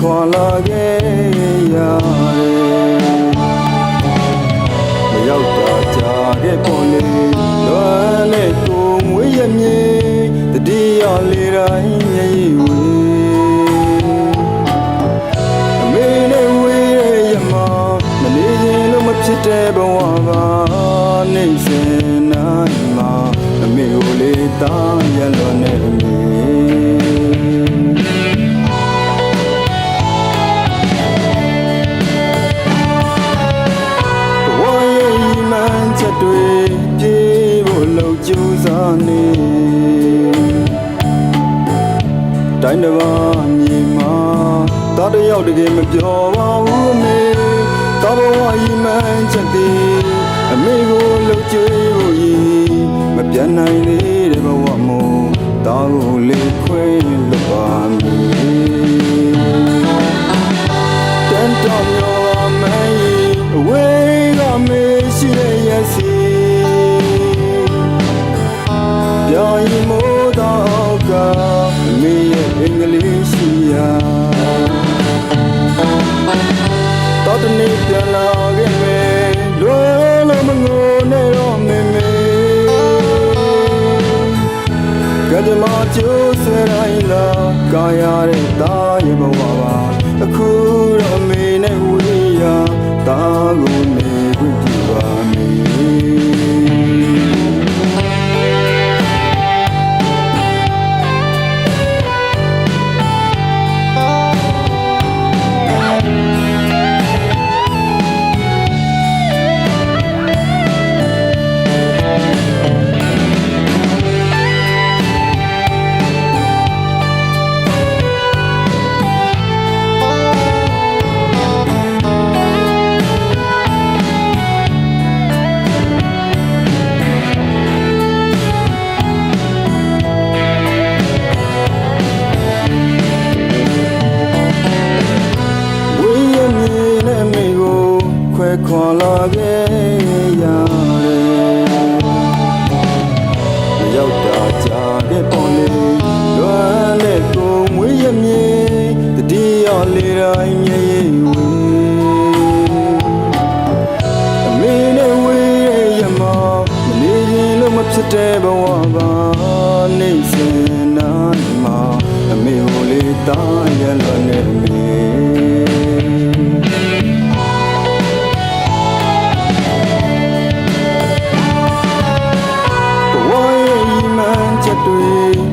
ခွာလာခဲ့ရတယ်မရောက်တာကြာခဲ့ပေါ်လေလွမ်းနဲ့ကိုမွေးရမြေတတိယလေး စားနေတိုင်းတစ်ပါးမြေမှာတာတယောက်တကယ်မပြောပါဘူးအမေတာဘဝဤမှန်ချက်တွေအမေကိုလောက်ကြွေးဖို့ဤမပြန်နိုင်သေးတဲ့ဘဝမို့တာကိုလေးခွဲလွတ်ပါမည်တန်တော်မျိုးမင်းအဝေးကမေးရှိတဲ့ရစီ ပ်ရှိရာတော်တနေ့ပြန်လာခဲ့မယ်လွယ်လို့မငိုနဲ့တော့မေမေကကြမကျိုးဆွဲတိုင်းလာကာရတဲ့သားရဲ့ဘဝပါအခုတော့မေနဲ့ဝေးရာ ခွဲခွာလာခဲ့ရတယ်မရောက်တာကြာခဲ့ပေါ်လေလွမ်းတဲ့ကိုမွေးရမြင်တတိယလေးတိုင်းမျက်ရည်ဝေအမေနဲ့ဝေးရဲ့ရမမနေရင်လို့မဖြစ်တဲ့ဘဝပါနေစဉ်နိုင်မှာအမေကိုလေးသားရလွန်နေမေ မှန်ချက်တွေ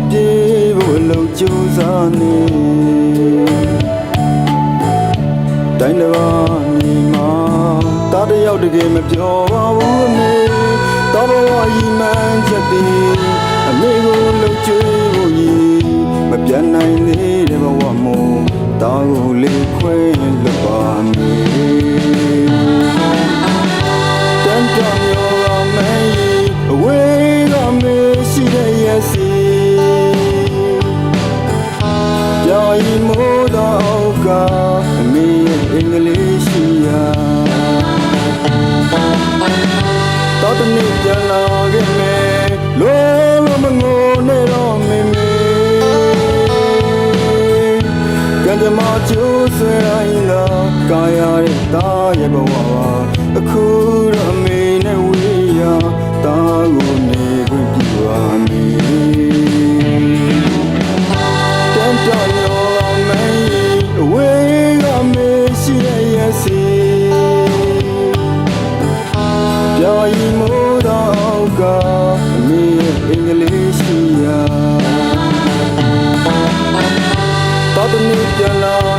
ပြေဖို့လုံကြိုးစားနေတိုင်းတစ်ပါးမြေမှာတာတယောက်တကယ်မပြောပါဘူးအမေတော်ဘဝဤမှန်ချက်တွေအမေကိုလုံကြွေးဖို့ဤမပြန်နိုင်သေးတဲ့ဘဝမို့တာကိုလေး ကြမ္မာကျိုးဆွဲတိုင်းသာကာရတဲ့သားရဲ့ဘဝပါအခုတော့အမေနဲ့ဝေးရာသားကိုနေခွင့်ပြုပါမည်တန်တော်ရောမင်းအဝေးကမေးရှိတဲ့ရစီပြောင်းရင်မိုးတော့ကအမေရဲ့အင်္ဂလိပ်ရှိရာတော်တ